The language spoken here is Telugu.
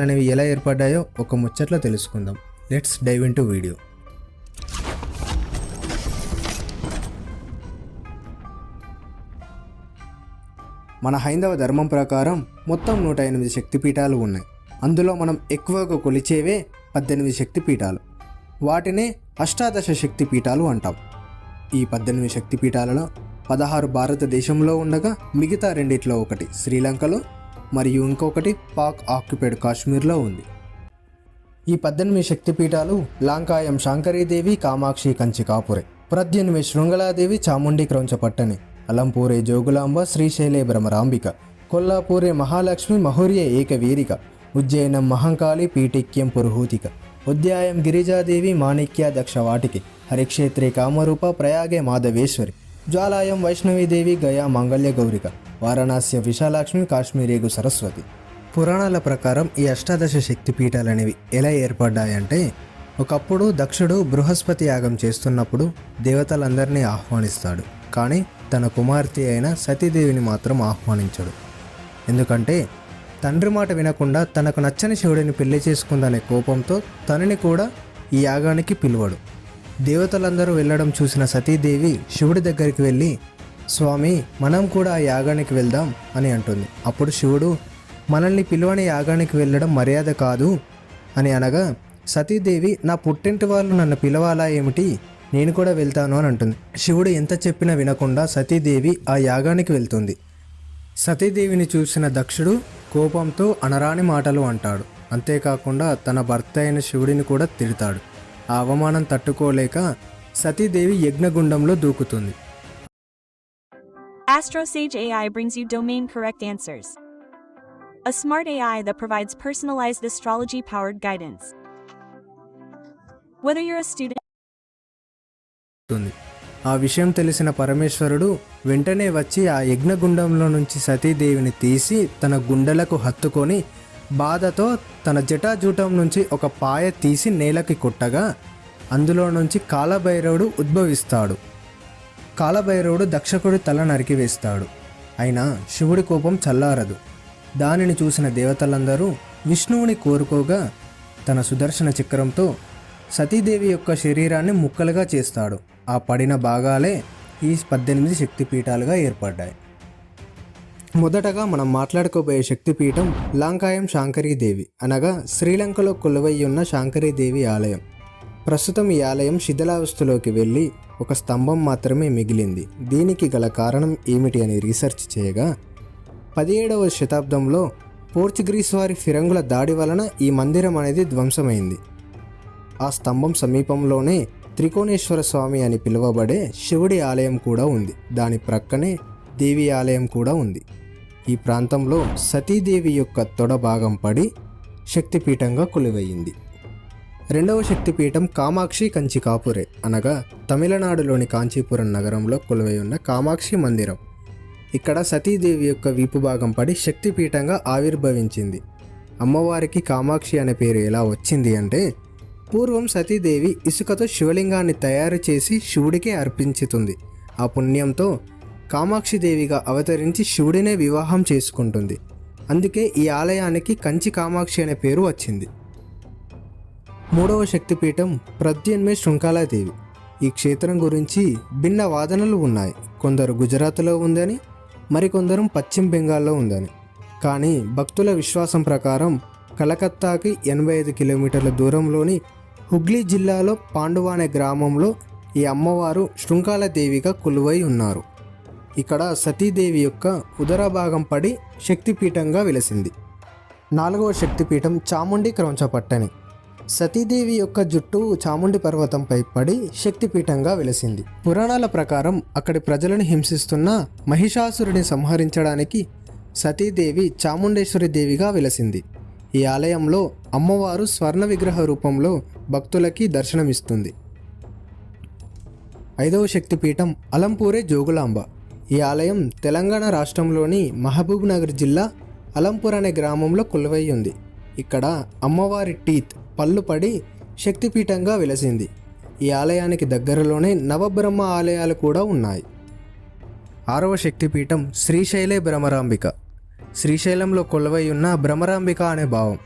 అనేవి ఎలా ఏర్పడ్డాయో ఒక ముచ్చట్లో తెలుసుకుందాం. Let's dive into video మన హైందవ ధర్మం ప్రకారం మొత్తం నూట ఎనిమిది శక్తిపీఠాలు ఉన్నాయి. అందులో మనం ఎక్కువగా కొలిచేవే పద్దెనిమిది శక్తిపీఠాలు. వాటినే అష్టాదశ శక్తిపీఠాలు అంటాం. ఈ పద్దెనిమిది శక్తిపీఠాలలో పదహారు భారతదేశంలో ఉండగా మిగతా రెండిట్లో ఒకటి శ్రీలంకలో మరియు ఇంకొకటి పాక్ ఆక్యుపైడ్ కాశ్మీర్లో ఉంది. ఈ పద్దెనిమిది శక్తిపీఠాలు లాంకాయం శాంకరీదేవి కామాక్షి కంచి కాపురే శృంగళాదేవి శృంగలాదేవి చాముండి క్రౌంచపట్టని అలంపూరే జోగులాంబ శ్రీశైలే భ్రమరాంబిక కొల్లాపూరే మహాలక్ష్మి మహుర్య ఏకవీరిక ఉజ్జయినం మహంకాళి పీఠిక్యం పురుహూతిక ఉద్యాయం గిరిజాదేవి మాణిక్య దక్షవాటికి హరిక్షేత్రే కామరూప ప్రయాగే మాధవేశ్వరి జ్వాలాయం వైష్ణవీదేవి గయా మాంగళ్య గౌరిక వారణాస్య విశాలాక్ష్మి కాశ్మీరేగు సరస్వతి. పురాణాల ప్రకారం ఈ అష్టాదశ శక్తి పీఠాలనేవి ఎలా ఏర్పడ్డాయంటే ఒకప్పుడు దక్షుడు బృహస్పతి యాగం చేస్తున్నప్పుడు దేవతలందరినీ ఆహ్వానిస్తాడు. కానీ తన కుమార్తె అయిన సతీదేవిని మాత్రం ఆహ్వానించడు. ఎందుకంటే తండ్రి మాట వినకుండా తనకు నచ్చని శివుడిని పెళ్ళి చేసుకుందనే కోపంతో తనని కూడా ఈ యాగానికి పిలువడు. దేవతలందరూ వెళ్ళడం చూసిన సతీదేవి శివుడి దగ్గరికి వెళ్ళి స్వామి మనం కూడా ఆ యాగానికి వెళ్దాం అని అంటుంది. అప్పుడు శివుడు మనల్ని పిలువని యాగానికి వెళ్ళడం మర్యాద కాదు అని అనగా సతీదేవి నా పుట్టింటి వాళ్ళు నన్ను పిలవాలా ఏమిటి? నేను కూడా వెళ్తాను అని అంటుంది. శివుడు ఎంత చెప్పినా వినకుండా సతీదేవి ఆ యాగానికి వెళ్తుంది. సతీదేవిని చూసిన దక్షుడు కోపంతో అనరాని మాటలు అంటాడు. అంతేకాకుండా తన భర్త అయిన శివుడిని కూడా తిడతాడు. ఆ అవమానం తట్టుకోలేక Satidevi యజ్ఞగుండంలో దూకుతుంది. AstroSage AI brings you domain correct answers. A smart AI that provides personalized astrology powered guidance. Whether you're a student, ఆ విషయం తెలిసిన పరమేశ్వరుడు వెంటనే వచ్చి ఆ యజ్ఞగుండంలో నుంచి సతీదేవిని తీసి తన గుండెలకు హత్తుకొని బాధతో తన జటాజూటం నుంచి ఒక పాయ తీసి నేలకి కొట్టగా అందులో నుంచి కాలభైరవుడు ఉద్భవిస్తాడు కాలభైరవుడు దక్షకుడి తల నరికివేస్తాడు అయినా శివుడి కోపం చల్లారదు. దానిని చూసిన దేవతలందరూ విష్ణువుని కోరుకోగా తన సుదర్శన చక్రంతో సతీదేవి యొక్క శరీరాన్ని ముక్కలుగా చేస్తాడు. ఆ పడిన భాగాలే ఈ పద్దెనిమిది శక్తిపీఠాలుగా ఏర్పడ్డాయి. మొదటగా మనం మాట్లాడుకోబోయే శక్తిపీఠం లాంకాయం శాంకరీదేవి అనగా శ్రీలంకలో కొలువై ఉన్న శాంకరీదేవి ఆలయం. ప్రస్తుతం ఈ ఆలయం శిథిలావస్థలోకి వెళ్ళి ఒక స్తంభం మాత్రమే మిగిలింది. దీనికి గల కారణం ఏమిటి అని రీసెర్చ్ చేయగా పదిహేడవ శతాబ్దంలో పోర్చుగీస్ వారి ఫిరంగుల దాడి వలన ఈ మందిరం అనేది ధ్వంసమైంది. ఆ స్తంభం సమీపంలోనే త్రికోణేశ్వర స్వామి అని పిలువబడే శివుడి ఆలయం కూడా ఉంది. దాని ప్రక్కనే దేవి ఆలయం కూడా ఉంది. ఈ ప్రాంతంలో సతీదేవి యొక్క తొడ భాగం పడి శక్తిపీఠంగా కొలువయ్యింది రెండవ శక్తిపీఠం కామాక్షి కంచి కాపురే అనగా తమిళనాడులోని కాంచీపురం నగరంలో కొలువై ఉన్న కామాక్షి మందిరం. ఇక్కడ సతీదేవి యొక్క వీపు భాగం పడి శక్తిపీఠంగా ఆవిర్భవించింది. అమ్మవారికి కామాక్షి అనే పేరు ఎలా వచ్చింది అంటే పూర్వం సతీదేవి ఇసుకతో శివలింగాన్ని తయారు చేసి శివుడికే అర్పించుతుంది. ఆ పుణ్యంతో కామాక్షిదేవిగా అవతరించి శివుడినే వివాహం చేసుకుంటుంది. అందుకే ఈ ఆలయానికి కంచి కామాక్షి అనే పేరు వచ్చింది. మూడవ శక్తిపీఠం ప్రత్యన్మే శృంఖలాదేవి. ఈ క్షేత్రం గురించి భిన్న వాదనలు ఉన్నాయి. కొందరు గుజరాత్లో ఉందని మరికొందరు పశ్చిమ బెంగాల్లో ఉందని. కానీ భక్తుల విశ్వాసం ప్రకారం కలకత్తాకి ఎనభై ఐదు కిలోమీటర్ల దూరంలోని హుగ్లీ జిల్లాలో పాండువానే గ్రామంలో ఈ అమ్మవారు శృంఖాలదేవిగా కొలువై ఉన్నారు. ఇక్కడ సతీదేవి యొక్క ఉదర భాగం పడి శక్తిపీఠంగా వెలిసింది. నాలుగవ శక్తిపీఠం చాముండి క్రౌంచపట్టని సతీదేవి యొక్క జుట్టు చాముండి పర్వతంపై పడి శక్తిపీఠంగా వెలసింది. పురాణాల ప్రకారం అక్కడి ప్రజలను హింసిస్తున్న మహిషాసురుని సంహరించడానికి సతీదేవి చాముండేశ్వరి దేవిగా వెలసింది. ఈ ఆలయంలో అమ్మవారు స్వర్ణ విగ్రహ రూపంలో భక్తులకి దర్శనమిస్తుంది. ఐదవ శక్తిపీఠం అలంపూరే జోగులాంబ. ఈ ఆలయం తెలంగాణ రాష్ట్రంలోని మహబూబ్ నగర్ జిల్లా అలంపూర్ అనే గ్రామంలో కొలువై ఉంది. ఇక్కడ అమ్మవారి టీత్ పళ్ళు పడి శక్తిపీఠంగా వెలసింది. ఈ ఆలయానికి దగ్గరలోనే నవబ్రహ్మ ఆలయాలు కూడా ఉన్నాయి. ఆరవ శక్తిపీఠం శ్రీశైలే భ్రమరాంబిక శ్రీశైలంలో కొలువై ఉన్న భ్రమరాంబిక అనే భావం.